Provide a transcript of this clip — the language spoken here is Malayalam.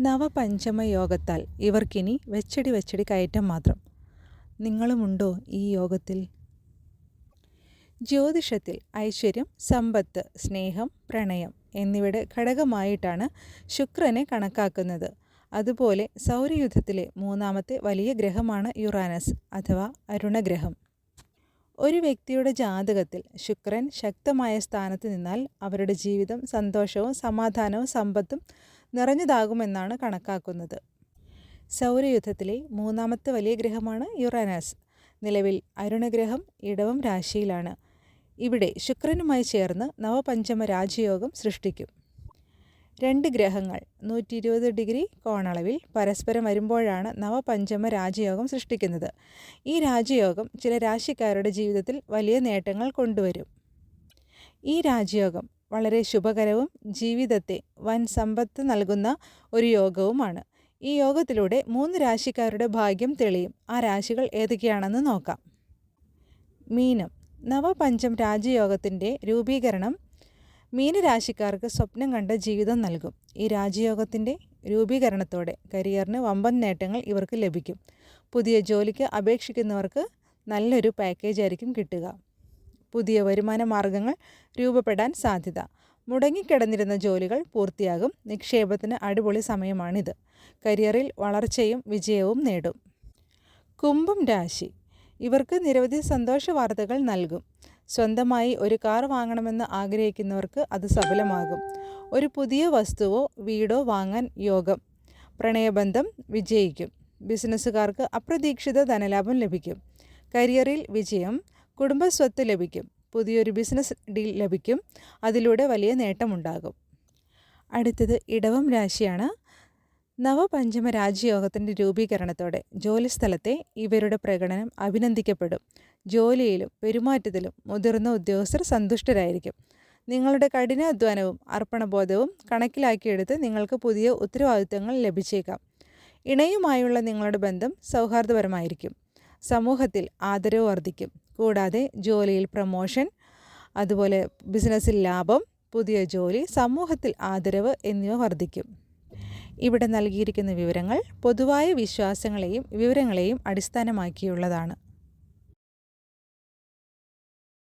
നവപഞ്ചമ യോഗത്താൽ ഇവർക്കിനി വെച്ചടി വെച്ചടി കയറ്റം മാത്രം. നിങ്ങളുമുണ്ടോ ഈ യോഗത്തിൽ? ജ്യോതിഷത്തിൽ ഐശ്വര്യം സമ്പത്ത് സ്നേഹം പ്രണയം എന്നിവയുടെ ഘടകമായിട്ടാണ് ശുക്രനെ കണക്കാക്കുന്നത്. അതുപോലെ സൗരയുദ്ധത്തിലെ മൂന്നാമത്തെ വലിയ ഗ്രഹമാണ് യുറാനസ് അഥവാ അരുണഗ്രഹം. ഒരു വ്യക്തിയുടെ ജാതകത്തിൽ ശുക്രൻ ശക്തമായ സ്ഥാനത്ത് നിന്നാൽ അവരുടെ ജീവിതം സന്തോഷവും സമാധാനവും സമ്പത്തും നിറഞ്ഞതാകുമെന്നാണ് കണക്കാക്കുന്നത്. സൗരയുദ്ധത്തിലെ മൂന്നാമത്തെ വലിയ ഗ്രഹമാണ് യുറാനസ്. നിലവിൽ അരുണഗ്രഹം ഇടവം രാശിയിലാണ്. ഇവിടെ ശുക്രനുമായി ചേർന്ന് നവപഞ്ചമ രാജയോഗം സൃഷ്ടിക്കും. രണ്ട് ഗ്രഹങ്ങൾ നൂറ്റി ഇരുപത് ഡിഗ്രി കോണളവിൽ പരസ്പരം വരുമ്പോഴാണ് നവപഞ്ചമ രാജയോഗം സൃഷ്ടിക്കുന്നത്. ഈ രാജയോഗം ചില രാശിക്കാരുടെ ജീവിതത്തിൽ വലിയ നേട്ടങ്ങൾ കൊണ്ടുവരും. ഈ രാജയോഗം വളരെ ശുഭകരവും ജീവിതത്തെ വൻ സമ്പത്ത് നൽകുന്ന ഒരു യോഗവുമാണ്. ഈ യോഗത്തിലൂടെ മൂന്ന് രാശിക്കാരുടെ ഭാഗ്യം തെളിയും. ആ രാശികൾ ഏതൊക്കെയാണെന്ന് നോക്കാം. മീനം. നവപഞ്ചം രാജയോഗത്തിന്റെ രൂപീകരണം മീനരാശിക്കാർക്ക് സ്വപ്നം കണ്ട ജീവിതം നൽകും. ഈ രാജയോഗത്തിന്റെ രൂപീകരണത്തോടെ കരിയറിന് വമ്പൻ നേട്ടങ്ങൾ ഇവർക്ക് ലഭിക്കും. പുതിയ ജോലിക്ക് അപേക്ഷിക്കുന്നവർക്ക് നല്ലൊരു പാക്കേജ് ആയിരിക്കും കിട്ടുക. പുതിയ വരുമാന മാർഗങ്ങൾ രൂപപ്പെടാൻ സാധ്യത. മുടങ്ങിക്കിടന്നിരുന്ന ജോലികൾ പൂർത്തിയാകും. നിക്ഷേപത്തിന് അടിപൊളി സമയമാണിത്. കരിയറിൽ വളർച്ചയും വിജയവും നേടും. കുംഭം രാശി. ഇവർക്ക് നിരവധി സന്തോഷ വാർത്തകൾ നൽകും. സ്വന്തമായി ഒരു കാർ വാങ്ങണമെന്ന് ആഗ്രഹിക്കുന്നവർക്ക് അത് സഫലമാകും. ഒരു പുതിയ വസ്തുവോ വീടോ വാങ്ങാൻ യോഗം. പ്രണയബന്ധം വിജയിക്കും. ബിസിനസ്സുകാർക്ക് അപ്രതീക്ഷിത ധനലാഭം ലഭിക്കും. കരിയറിൽ വിജയം കുടുംബസ്വത്ത് ലഭിക്കും. പുതിയൊരു ബിസിനസ് ഡീൽ ലഭിക്കും. അതിലൂടെ വലിയ നേട്ടമുണ്ടാകും. അടുത്തത് ഇടവം രാശിയാണ്. നവപഞ്ചമ രാജ്യയോഗത്തിന്റെ രൂപീകരണത്തോടെ ജോലിസ്ഥലത്തെ ഇവരുടെ പ്രകടനം അഭിനന്ദിക്കപ്പെടും. ജോലിയിലും പെരുമാറ്റത്തിലും മുതിർന്ന ഉദ്യോഗസ്ഥർ സന്തുഷ്ടരായിരിക്കും. നിങ്ങളുടെ കഠിനാധ്വാനവും അർപ്പണബോധവും കണക്കിലാക്കിയെടുത്ത് നിങ്ങൾക്ക് പുതിയ ഉത്തരവാദിത്തങ്ങൾ ലഭിച്ചേക്കാം. ഇണയുമായുള്ള നിങ്ങളുടെ ബന്ധം സൗഹാർദ്ദപരമായിരിക്കും. സമൂഹത്തിൽ ആദരവ് വർദ്ധിക്കും. കൂടാതെ ജോലിയിൽ പ്രമോഷൻ അതുപോലെ ബിസിനസ്സിൽ ലാഭം പുതിയ ജോലി സമൂഹത്തിൽ ആദരവ് എന്നിവ വർദ്ധിക്കും. ഇവിടെ നൽകിയിരിക്കുന്ന വിവരങ്ങൾ പൊതുവായ വിശ്വാസങ്ങളെയും വിവരങ്ങളെയും അടിസ്ഥാനമാക്കിയുള്ളതാണ്.